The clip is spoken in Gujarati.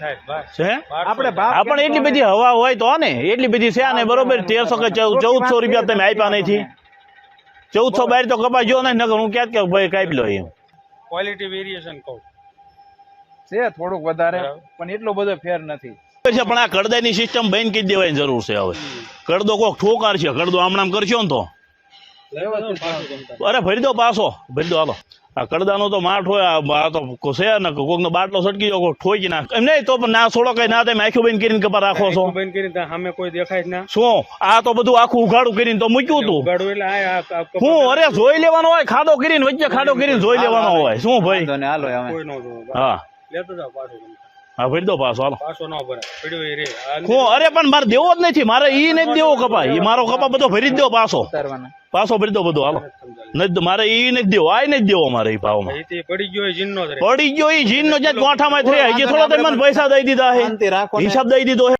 આપણે આ એટલી બધી હવા હોય તો ને એટલી બધી છે ને બરોબર તેરસો કે ચૌદસો રૂપિયા તમે આપ્યા નથી. ચૌદસો બાર તો કપાસ જો ને નગર હું ક્યાં કે ભાઈ કાપી લો એમ. ક્વોલિટી વેરિએશન કહું. છે થોડુંક વધારે પણ એટલો બધો ફેર નથી. છે પણ આ કડદાની સિસ્ટમ બંધ કરી દેવાની જરૂર છે હવે. કડદો કોક ઠોકાર છે કડદો આમ નામ કરશો ને તો. અરે ભરી દો પાછો ભરી દો હાલો. આ કડદાનો તો માઠ હોય આ તો છે ને કોકનો બાટલો સટકી જાવ ઠોકી નાખ. એમ નહીં તો પણ ના છોડો કઈ ના તમે આખું બંધ કરીને કપા રાખો છો. બંધ કરીને સામે કોઈ દેખાય જ ના. શું? આ તો બધું આખું ઉઘાડું કરીને તો મૂક્યું કપાસ હું અરે જોઈ લેવાનો હોય ખાડો કરીને વચ્ચે ખાડો કરીને જોઈ લેવાનો હોય. શું ભાઈ? વાંધો નહીં, હાલો હવે. કોઈ ન જોવે. હા. લેતો જાવ પાછું હા ભરી દો પાછો હાલો. પાછો ન ભરાય. રે. હું અરે પણ મારે દેવો જ નથી મારે ઈ નથી દેવો કપા ઈ મારો કપા બધો ભરી જ દો પાછો. પાછો ભરી દો બધો હાલો. નથી મારે ઈ નથી દેવો આ નથી દેવો મારે એ ભાવમાં પડી ગયો જીનનો જ પડી ગયો એ જીન નો જ્યાં ગોઠામાં થઈ હજી થોડા તમે મને પૈસા દઈ દીધા હે શાંતિ રાખો ને. હિસાબ દઈ દીધો હે